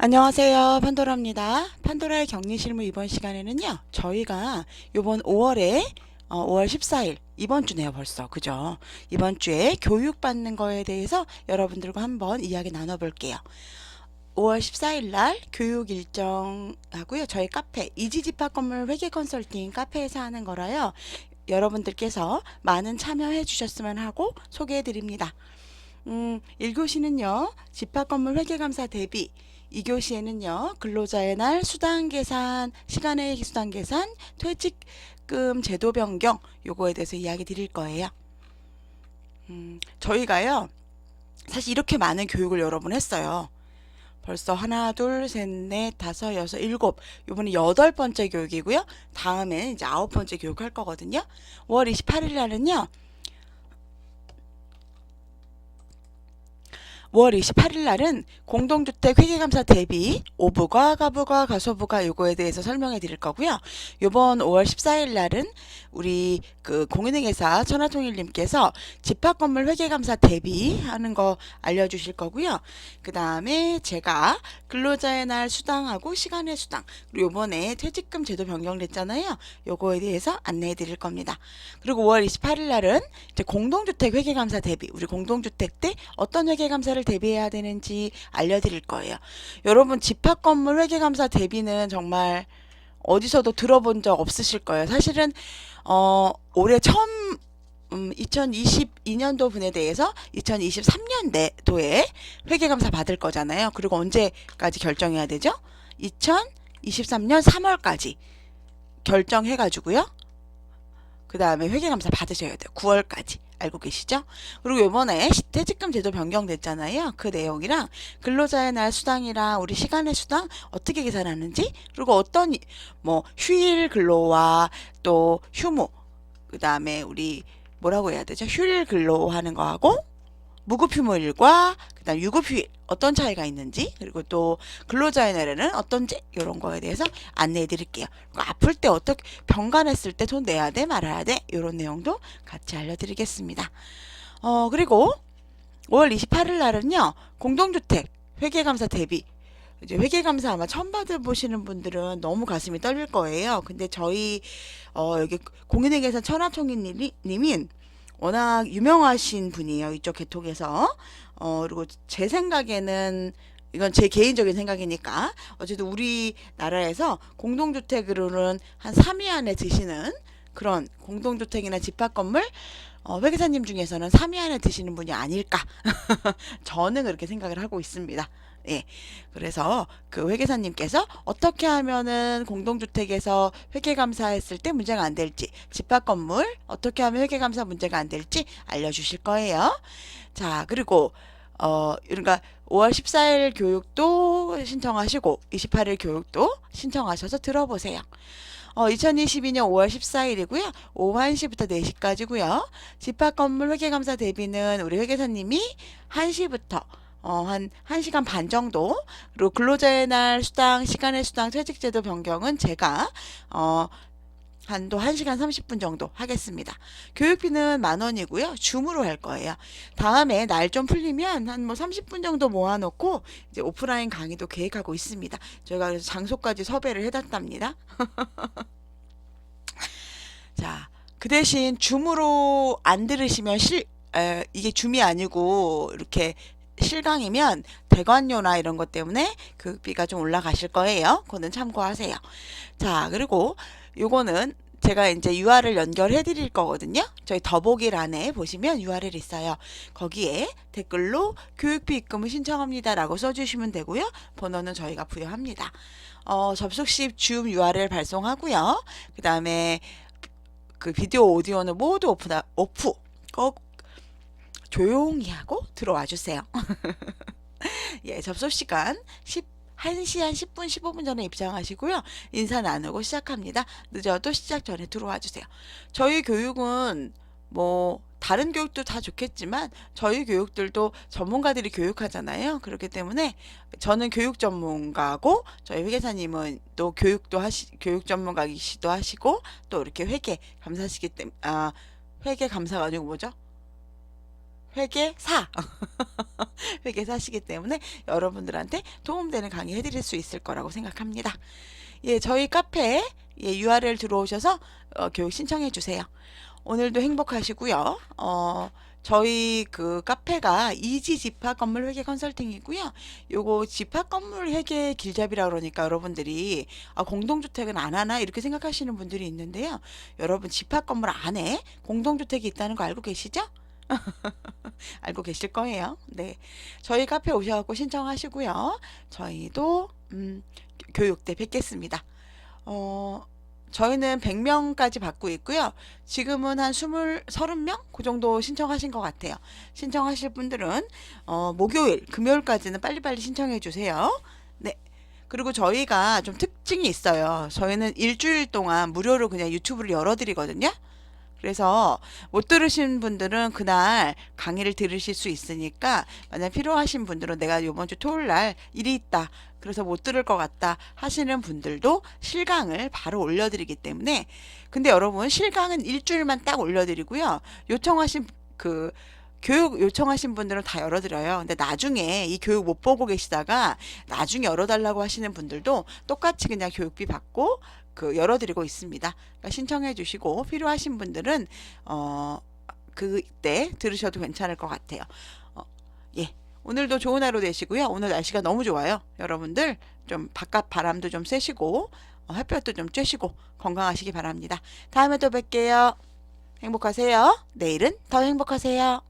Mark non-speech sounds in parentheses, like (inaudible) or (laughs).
안녕하세요. 판도라입니다. 판도라의 격리 실무 이번 시간에는요. 저희가 이번 5월에 어, 5월 14일 이번 주네요 벌써 그죠? 이번 주에 교육받는 거에 대해서 여러분들과 한번 이야기 나눠볼게요. 5월 14일 날 교육 일정 하고요. 저희 카페 이지집합 건물 회계 컨설팅 카페에서 하는 거라요. 여러분들께서 많은 참여해 주셨으면 하고 소개해 드립니다. 음, 1교시는요. 집합 건물 회계감사 대비 2교시에는요, 근로자의 날 수당 계산, 시간의 수당 계산, 퇴직금 제도 변경, 요거에 대해서 이야기 드릴 거예요. 음, 저희가요, 사실 이렇게 많은 교육을 여러 번 했어요. 벌써 하나, 둘, 셋, 넷, 다섯, 여섯, 일곱. 요번에 여덟 번째 교육이고요. 다음에 이제 아홉 번째 교육 할 거거든요. 5월 28일 날은요, 5월 28일 날은 공동주택 회계감사 대비 오부가 가부가 가소부가 요거에 대해서 설명해 드릴 거고요. 요번 5월 14일 날은 우리 그 공인회계사 천하통일님께서 집합건물 회계감사 대비 하는 거 알려주실 거고요. 그 다음에 제가 근로자의 날 수당하고 시간의 수당 그리고 요번에 퇴직금 제도 변경됐잖아요. 요거에 대해서 안내해 드릴 겁니다. 그리고 5월 28일 날은 이제 공동주택 회계감사 대비 우리 공동주택 때 어떤 회계감사를 대비해야 되는지 알려드릴 거예요. 여러분 집합 건물 회계감사 대비는 정말 어디서도 들어본 적 없으실 거예요. 사실은 어 올해 처음 음, 2022년도 분에 대해서 2023년도에 회계감사 받을 거잖아요. 그리고 언제까지 결정해야 되죠? 2023년 3월까지 결정해가지고요. 그 다음에 회계감사 받으셔야 돼요. 9월까지. 알고 계시죠? 그리고 요번에 시- 퇴직금 제도 변경됐잖아요. 그 내용이랑 근로자의 날 수당이랑 우리 시간의 수당 어떻게 계산하는지 그리고 어떤 이- 뭐 휴일 근로와 또 휴무 그 다음에 우리 뭐라고 해야 되죠? 휴일 근로하는 거하고 무급휴무일과 그다음 유급휴일 어떤 차이가 있는지 그리고 또 근로자의 날에는 어떤지 이런 거에 대해서 안내해 드릴게요. 아플 때 어떻게 병간했을 때 돈 내야 돼 말아야 돼 이런 내용도 같이 알려드리겠습니다. 어 그리고 5월 28일 날은요 공동주택 회계감사 대비 이제 회계감사 아마 처음 받아보시는 분들은 너무 가슴이 떨릴 거예요. 근데 저희 어 여기 공인회계사 천하통일님이 워낙 유명하신 분이에요. 이쪽 계통에서. 어, 그리고 제 생각에는 이건 제 개인적인 생각이니까 어쨌든 우리나라에서 공동주택으로는 한 3위 안에 드시는 그런 공동주택이나 집합건물 어, 회계사님 중에서는 3위 안에 드시는 분이 아닐까 (laughs) 저는 그렇게 생각을 하고 있습니다. 예. 그래서 그 회계사님께서 어떻게 하면은 공동주택에서 회계감사했을 때 문제가 안 될지, 집합 건물 어떻게 하면 회계감사 문제가 안 될지 알려주실 거예요. 자, 그리고 어, 그러니까 5월 14일 교육도 신청하시고 28일 교육도 신청하셔서 들어보세요. 어, 2022년 5월 14일이고요. 오후 1시부터 4시까지고요. 집합 건물 회계감사 대비는 우리 회계사님이 1시부터 어, 한 1시간 반 정도 그리고 근로자의 날 수당, 시간의 수당, 퇴직제도 변경은 제가 어, 한도 1시간 30분 정도 하겠습니다. 교육비는 만 원이고요. 줌으로 할 거예요. 다음에 날 좀 풀리면 한 뭐 30분 정도 모아놓고 이제 오프라인 강의도 계획하고 있습니다. 저희가 장소까지 섭외를 해놨답니다. (laughs) 자, 그 대신 줌으로 안 들으시면 실, 에, 이게 줌이 아니고 이렇게 실강이면 대관료나 이런 것 때문에 교육비가 좀 올라가실 거예요. 그거는 참고하세요. 자, 그리고 요거는 제가 이제 URL 연결해 드릴 거거든요. 저희 더보기란에 보시면 URL 있어요. 거기에 댓글로 교육비 입금을 신청합니다라고 써주시면 되고요. 번호는 저희가 부여합니다. 어, 접속 시 줌 URL 발송하고요. 그 다음에 그 비디오 오디오는 모두 오프, 오프 꼭 조용히 하고 들어와 주세요. (laughs) 예, 접속 시간 10, 1시 한 10분, 15분 전에 입장하시고요. 인사 나누고 시작합니다. 늦어도 시작 전에 들어와 주세요. 저희 교육은 뭐 다른 교육도 다 좋겠지만 저희 교육들도 전문가들이 교육하잖아요. 그렇기 때문에 저는 교육 전문가고 저희 회계사님은 또 교육도 하시 교육 전문가이시도 하시고 또 이렇게 회계 감사시기 때문에 아 회계 감사가 아니고 뭐죠? 회계사 (laughs) 회계사시기 때문에 여러분들한테 도움되는 강의 해드릴 수 있을 거라고 생각합니다. 예, 저희 카페 예, URL 들어오셔서 어, 교육 신청해 주세요. 오늘도 행복하시고요. 어, 저희 그 카페가 이지 집합 건물 회계 컨설팅이고요. 요거 집합 건물 회계 길잡이라 그러니까 여러분들이 아, 공동주택은 안 하나 이렇게 생각하시는 분들이 있는데요. 여러분 집합 건물 안에 공동주택이 있다는 거 알고 계시죠? (laughs) 알고 계실 거예요. 네. 저희 카페 오셔갖고 신청하시고요. 저희도, 음, 교- 교육 때 뵙겠습니다. 어, 저희는 100명까지 받고 있고요. 지금은 한 20, 30명? 그 정도 신청하신 것 같아요. 신청하실 분들은, 어, 목요일, 금요일까지는 빨리빨리 신청해 주세요. 네. 그리고 저희가 좀 특징이 있어요. 저희는 일주일 동안 무료로 그냥 유튜브를 열어드리거든요. 그래서 못 들으신 분들은 그날 강의를 들으실 수 있으니까 만약 필요하신 분들은 내가 이번 주 토요일 날 일이 있다. 그래서 못 들을 것 같다 하시는 분들도 실강을 바로 올려드리기 때문에 근데 여러분 실강은 일주일만 딱 올려드리고요. 요청하신 그 교육 요청하신 분들은 다 열어드려요. 근데 나중에 이 교육 못 보고 계시다가 나중에 열어달라고 하시는 분들도 똑같이 그냥 교육비 받고 그 열어드리고 있습니다. 그러니까 신청해 주시고 필요하신 분들은 어 그때 들으셔도 괜찮을 것 같아요. 어, 예. 오늘도 좋은 하루 되시고요. 오늘 날씨가 너무 좋아요. 여러분들 좀 바깥 바람도 좀 쐬시고 어, 햇볕도 좀 쬐시고 건강하시기 바랍니다. 다음에 또 뵐게요. 행복하세요. 내일은 더 행복하세요.